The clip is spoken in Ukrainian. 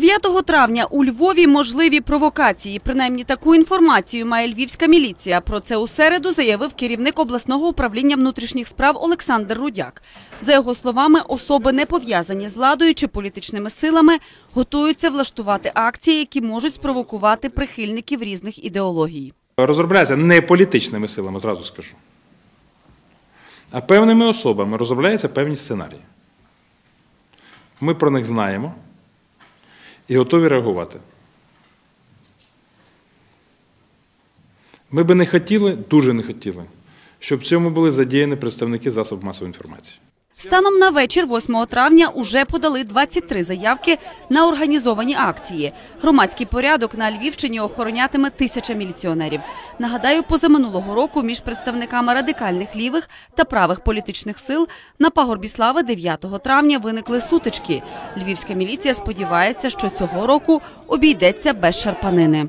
9 травня у Львові можливі провокації. Принаймні таку інформацію має львівська міліція. Про це у середу заявив керівник обласного управління внутрішніх справ Олександр Рудяк. За його словами, особи не пов'язані з владою чи політичними силами готуються влаштувати акції, які можуть спровокувати прихильників різних ідеологій. Розробляється не політичними силами, зразу скажу. А певними особами розробляються певні сценарії. Ми про них знаємо і готові реагувати. Ми би не хотіли, дуже не хотіли, щоб в цьому були задіяні представники засобів масової інформації. Станом на вечір 8 травня уже подали 23 заявки на організовані акції. Громадський порядок на Львівщині охоронятиме тисяча міліціонерів. Нагадаю, позаминулого року між представниками радикальних лівих та правих політичних сил на пагорбі слави 9 травня виникли сутички. Львівська міліція сподівається, що цього року обійдеться без шарпанини.